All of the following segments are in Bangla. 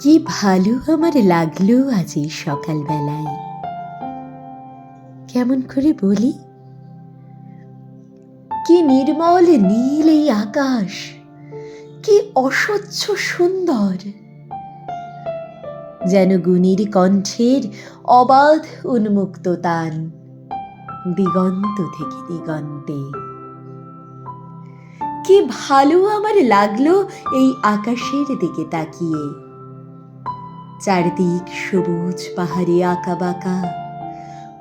কি ভালো আমার লাগল আজ এই সকালবেলায়। কেমন করে বলি? কি নির্মল নীল এই আকাশ, কি অস্বচ্ছ সুন্দর। যেন গুণীর কণ্ঠের অবাধ উন্মুক্ত তান দিগন্ত থেকে দিগন্তে। কি ভালো আমার লাগল এই আকাশের দিকে তাকিয়ে। চারদিক সবুজ পাহাড়ে আঁকা বাঁকা,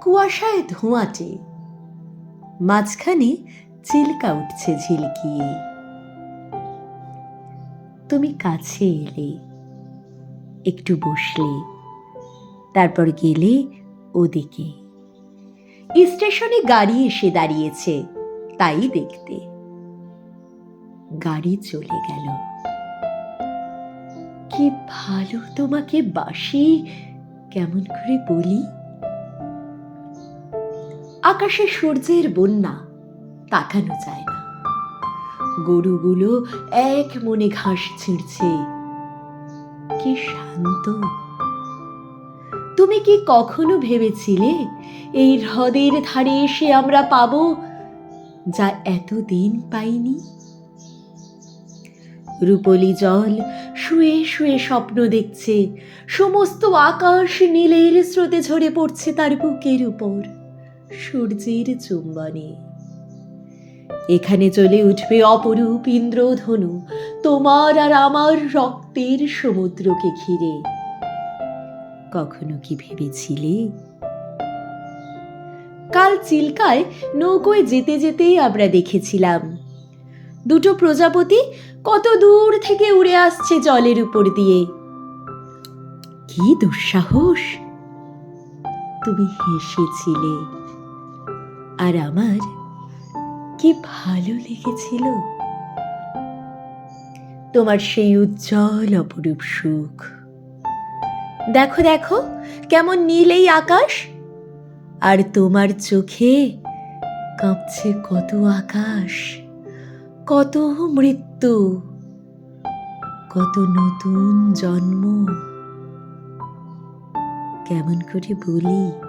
কুয়াশায় ধোঁয়াটে। মাঝখানে চিল্কা উঠছে ঝিলকিয়ে। তুমি কাছে এলে, একটু বসলে, তারপর গেলে ওদিকে। স্টেশনে গাড়ি এসে দাঁড়িয়েছে, তাই দেখতে। গাড়ি চলে গেল। কি ভালো তোমাকে বাসি, কেমন করে বলি? আকাশে সূর্যের বন্যা, তাকানো যায় না। গরুগুলো এক মনে ঘাস ছিঁড়ছে। কি শান্ত। তুমি কি কখনো ভেবেছিলে এই হ্রদের ধারে এসে আমরা পাবো, যা এতদিন পাইনি? রূপলি জল শুয়ে শুয়ে স্বপ্ন দেখছে। সমস্ত আকাশ নীলের স্রোতে ঝরে পড়ছে তার বুকের উপর, সূর্যের চুম্বনে। এখানে চলে উঠবে অপরূপ ইন্দ্রধনু, তোমার আর আমার রক্তের সমুদ্রকে ঘিরে। কখনো কি ভেবেছিলে? কাল চিল্কায় নৌকোয় যেতে যেতেই আমরা দেখেছিলাম দুটো প্রজাপতি কত দূর থেকে উড়ে আসছে জলের উপর দিয়ে। কি দুঃসাহস! তুমি হেসেছিলে। আর আমার কি ভালো লেগেছিল। তোমার সেই উজ্জ্বল অপরূপ সুখ। দেখো দেখো, কেমন নীল এই আকাশ। আর তোমার চোখে কাঁপছে কত আকাশ। কত মৃত্যু কত নতুন জন্ম। কেমন করে বলি?